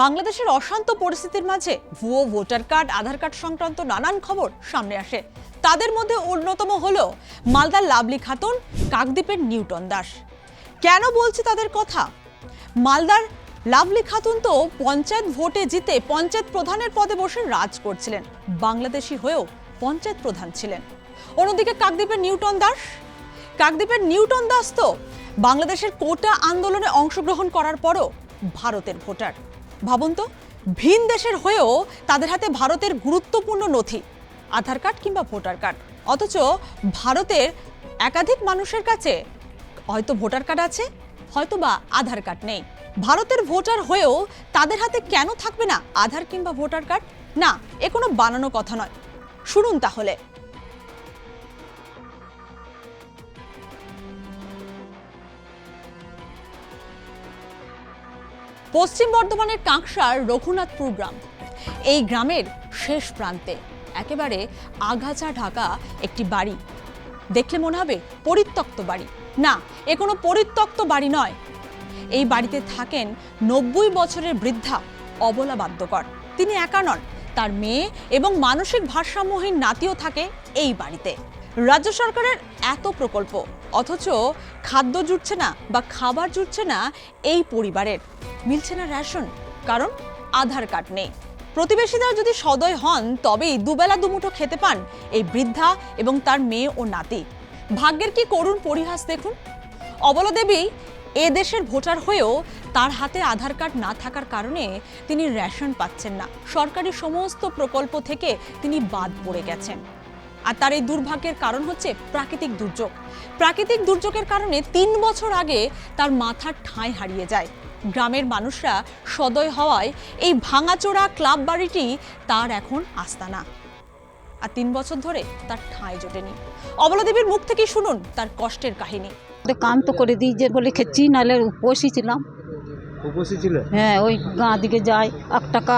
বাংলাদেশের অশান্ত পরিস্থিতির মাঝে ভুয়ো ভোটার কার্ড, আধার কার্ড সংক্রান্ত নানান খবর সামনে আসে। তাদের মধ্যে অন্যতম হল মালদার লাভলি খাতুন, কাকদ্বীপের নিউটন দাস। কেন বলছি তাদের কথা? মালদার লাভলি খাতুন তো পঞ্চায়েত ভোটে জিতে পঞ্চায়েত প্রধানের পদে বসে রাজ করছিলেন। বাংলাদেশি হয়েও পঞ্চায়েত প্রধান ছিলেন। অন্যদিকে কাকদ্বীপের নিউটন দাস। কাকদ্বীপের নিউটন দাস তো বাংলাদেশের কোটা আন্দোলনে অংশগ্রহণ করার পরও ভারতের ভোটার। ভাবুন তো, ভিন দেশের হয়েও তাদের হাতে ভারতের গুরুত্বপূর্ণ নথি, আধার কার্ড কিংবা ভোটার কার্ড। অথচ ভারতের একাধিক মানুষের কাছে হয়তো ভোটার কার্ড আছে, হয়তো বা আধার কার্ড নেই। ভারতের ভোটার হয়েও তাদের হাতে কেন থাকবে না আধার কিংবা ভোটার কার্ড? না, এ কোনো বানানো কথা নয়। শুনুন তাহলে। পশ্চিম বর্ধমানের কাঁকসার রঘুনাথপুর গ্রাম। এই গ্রামের শেষ প্রান্তে একেবারে আগাছা ঢাকা একটি বাড়ি। দেখলে মনে হবে পরিত্যক্ত বাড়ি। না, এ কোনো পরিত্যক্ত বাড়ি নয়। এই বাড়িতে থাকেন নব্বই বছরের বৃদ্ধা অবলা বাদ্যকর। তিনি একা নন, তার মেয়ে এবং মানসিক ভারসাম্যহীন নাতিও থাকে এই বাড়িতে। রাজ্য সরকারের এত প্রকল্প। অথচ খাদ্য জুটছে না বা খাবার জুটছে না এই পরিবারের। মিলছে না রেশন, কারণ আধার কার্ড নেই। প্রতিবেশীরা যদি সদয় হন, তবেই দুবেলা দুমুঠো খেতে পান এই বৃদ্ধা এবং তার মেয়ে ও নাতি। ভাগ্যের কি করুণ পরিহাস দেখুন? অবলা দেবী এ দেশের ভোটার হয়েও তার হাতে আধার কার্ড না থাকার কারণে তিনি রেশন পাচ্ছেন না। সরকারি সমস্ত প্রকল্প থেকে তিনি বাদ পড়ে গেছেন। আর তার এই দুর্ভাগ্যের কারণ হচ্ছে প্রাকৃতিক দুর্যোগ। প্রাকৃতিক দুর্যোগের কারণে তিন বছর আগে তার মাথার ঠাঁই হারিয়ে যায়। গ্রামের মানুষরা সদয় হওয়ায় এই ভাঙাচোরা ক্লাব বাড়িটি তার এখন আস্তানা। আর তিন বছর ধরে তার ঠাঁই জোটেনি। অবলাদেবীর মুখ থেকে শুনুন তার কষ্টের কাহিনী। কাম তো করে দিই যে বলে খেয়েছি নাহলে উপসই ছিলাম। ছিল? হ্যাঁ ওই গাঁ দিকে যাই এক টাকা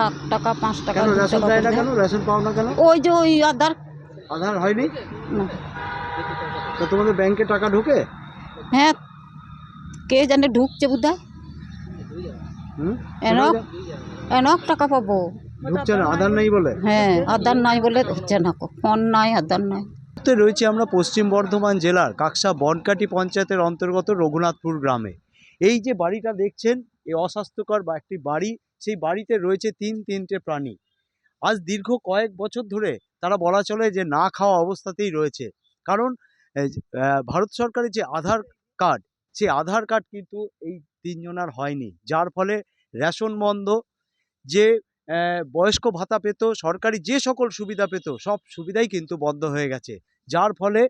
এক টাকা পাঁচ টাকা কেন রেশন দেয় না কেন? রেশন পাও না কেন? ওই যে ওই আধার। আধার হয়নি? না। তো তোমাদের ব্যাংকে টাকা ঢোকে? হ্যাঁ কে জানে ঢুকছে বোধ হুম? এনক এনক টাকা পাবো। ঢুকছে না আধার নেই বলে? হ্যাঁ আধার নাই বলে হচ্ছে না। ফোন নাই আধার নাই। মুহূর্তে রয়েছে আমরা পশ্চিম বর্ধমান জেলার কাকসা বনকাটি পঞ্চায়েতের অন্তর্গত রঘুনাথপুর গ্রামে। এই যে বাড়িটা দেখছেন এই অস্বাস্থ্যকর বা একটি বাড়ি সেই বাড়িতে রয়েছে তিন তিনটে প্রাণী। আজ দীর্ঘ কয়েক বছর ধরে তারা বলা চলে যে না খাওয়া অবস্থাতেই রয়েছে। কারণ ভারত সরকারের যে আধার কার্ড সেই আধার কার্ড কিন্তু এই তিনজনার হয়নি। যার ফলে রেশন বন্ধ, যে বয়স্ক ভাতা পেত, সরকারি যে সকল সুবিধা পেত, সব সুবিধাই কিন্তু বন্ধ হয়ে গেছে। যার ফলে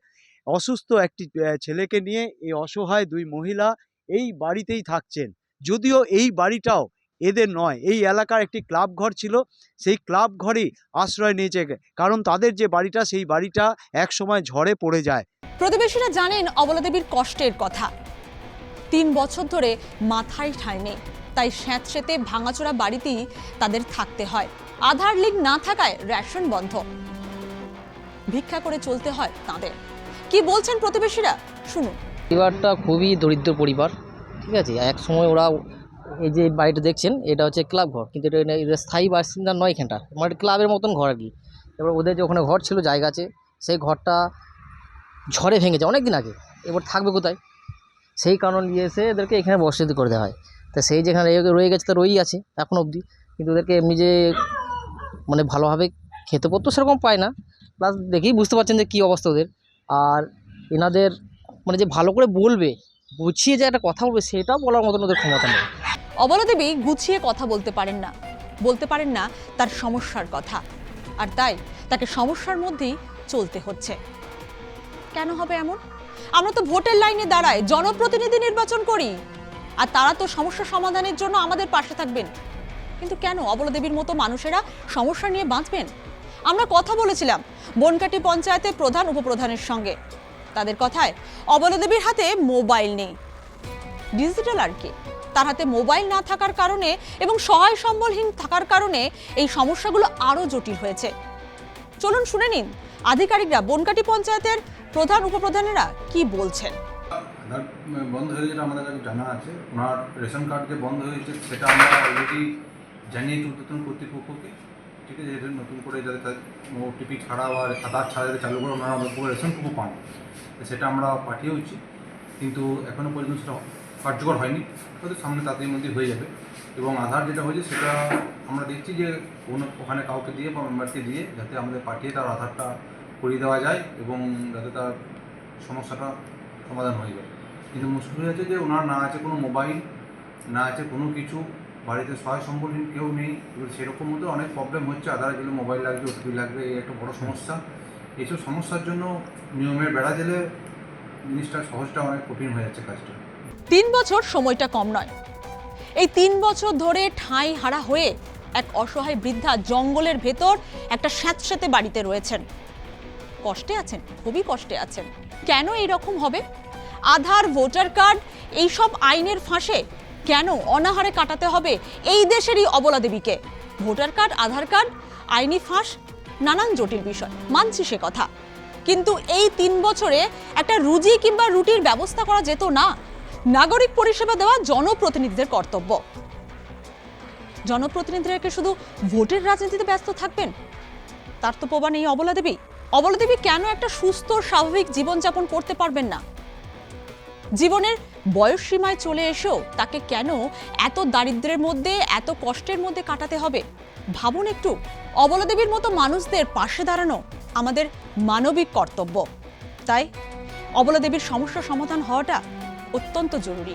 অসুস্থ একটি ছেলেকে নিয়ে এই অসহায় দুই মহিলা এই বাড়িতেই থাকছেন। যদিও এই বাড়িটাও এদের নয়। এই এলাকার একটি ক্লাব ঘর ছিল। সেই ক্লাব ঘরেই আশ্রয় নিয়েছে। কারণ তাদের যে বাড়িটা সেই বাড়িটা এক সময় ঝড়ে পড়ে যায়। প্রতিবেশীরা জানেন অবলাদেবীর কষ্টের কথা। তিন বছর ধরে মাথায় ঠাঁই নেই। তাই স্যাঁতসেতে ভাঙাচোরা বাড়িতেই তাদের থাকতে হয়। আধার লিঙ্ক না থাকায় রেশন বন্ধ। ভিক্ষা করে চলতে হয় তাদের। কি বলছেন প্রতিবেশীরা? শুনুন। পরিবারটা খুবই দরিদ্র পরিবার ঠিক আছে? এক সময় ওরা এই যে বাড়িটা দেখছেন, এটা হচ্ছে ক্লাব ঘর, কিন্তু এটা এদের স্থায়ী বাসিন্দা নয় এখানটা মানে ক্লাবের মতন ঘর আর কি। এবার ওদের যে ওখানে ঘর ছিল, জায়গা আছে, সেই ঘরটা ঝড়ে ভেঙেছে অনেক দিন আগে, এবার থাকবে কোথায়? সেই কারণ নিয়ে এসে এদেরকে এখানে বসতি করে দেওয়া হয়। তা সেই যেখানে রয়ে গেছে, তা রয়েই আছে, এখন অবধি। কিন্তু ওদেরকে এমনি যে মানে ভালোভাবে খেতে পড়তো সেরকম পায় না। প্লাস দেখেই বুঝতে পারছেন যে কী অবস্থা ওদের। আর এনাদের মানে যে ভালো করে বলবে, বুঝিয়ে যে একটা কথা বলবে, সেটাও বলার মতন ওদের ক্ষমতা নেই। অবলাদেবী গুছিয়ে কথা বলতে পারেন না। বলতে পারেন না তার সমস্যার কথা। আর তাই তাকে সমস্যার মধ্যেই চলতে হচ্ছে। কেন হবে এমন? আমরা তো ভোটের লাইনে দাঁড়াই, জনপ্রতিনিধি নির্বাচন করি। আর তারা তো সমস্যা সমাধানের জন্য আমাদের পাশে থাকবেন। কিন্তু কেন অবলাদেবীর মতো মানুষেরা সমস্যা নিয়ে বাঁচবেন? আমরা কথা বলেছিলাম বনকাটি পঞ্চায়েতের প্রধান উপপ্রধানের সঙ্গে। তাদের কথায় অবলাদেবীর হাতে মোবাইল নেই। ডিজিটাল আর কি? তার হাতে মোবাইল না থাকার কারণে এবং সহায় সম্বলহীন থাকার কারণে এই সমস্যাগুলো আরও জটিল হয়েছে। চলুন শুনে নিন, আধিকারিকরা বনকাটি পঞ্চায়েতের প্রধান উপপ্রধানেরা কি বলছেন? আধার বন্ধ হয়ে যেটা আমাদের কাছে জানা আছে, ওনার রেশন কার্ড যে বন্ধ হয়েছে সেটা আমরা অলরেডি জানিয়েছি উদ্বোধন কর্তৃপক্ষকে, ঠিক আছে? এটা নতুন করে যাতে তার ওটিপি ছাড়া বা আধার ছাড়া চালু করে, ওনারা রেশন টুকু পান। সেটা আমরা পাঠিয়েওছি, কিন্তু এখনও পর্যন্ত সেটা কার্যকর হয়নি হয়তো সামনে তাড়াতাড়ির মধ্যে হয়ে যাবে। এবং আধার যেটা হয়েছে সেটা আমরা দেখছি যে কোনো ওখানে কাউকে দিয়ে বা মেম্বারকে দিয়ে যাতে আমাদের পাঠিয়ে তার আধারটা করিয়ে দেওয়া যায় এবং যাতে তার সমস্যাটা সমাধান হয়ে যায়। কিন্তু মুশকিল হয়েছে যে ওনার না আছে কোনো মোবাইল, না আছে কোনো কিছু, বাড়িতে সহায় সম্বলহীন কেউ নেই, এবার সেরকম মধ্যে অনেক প্রবলেম হচ্ছে, আধার গেলে মোবাইল লাগবে ওটিপি লাগবে, এই একটা বড় সমস্যা। এইসব সমস্যার জন্য নিয়মের বেড়া দিলে জিনিসটা সহজটা অনেক কঠিন হয়ে যাচ্ছে কাজটা। তিন বছর সময়টা কম নয়। এই তিন বছর ধরে ঠাঁই হারা হয়ে এক অসহায় বৃদ্ধা জঙ্গলের ভেতর একটা স্যাঁতস্যাঁতে বাড়িতে রয়েছেন। কষ্টে আছেন, খুবই কষ্টে আছেন। কেন এই রকম হবে? আধার, ভোটার কার্ড, এইসব আইনের ফাঁসে কেন অনাহারে কাটাতে হবে এই দেশেরই অবলা দেবীকে? ভোটার কার্ড, আধার কার্ড, আইনি ফাঁস, নানান জটিল বিষয়, মানছি সে কথা। কিন্তু এই তিন বছরে একটা রুজি কিংবা রুটির ব্যবস্থা করা যেত না। নাগরিক পরিষেবা দেওয়া জনপ্রতিনিধিদের কর্তব্য। জনপ্রতিনিধিরা কি শুধু ভোটের রাজনীতিতে ব্যস্ত থাকবেন? তার তো প্রমাণ এই অবলা দেবী। অবলা দেবী কেন একটা সুস্থ, স্বাভাবিক জীবনযাপন করতে পারবেন না? জীবনের বয়স সীমায় চলে এসেও তাকে কেন এত দারিদ্র্যের মধ্যে, এত কষ্টের মধ্যে কাটাতে হবে? ভাবুন একটু। অবলা দেবীর মতো মানুষদের পাশে দাঁড়ানো আমাদের মানবিক কর্তব্য। তাই অবলা দেবীর সমস্যা সমাধান হওয়াটা অত্যন্ত জরুরি।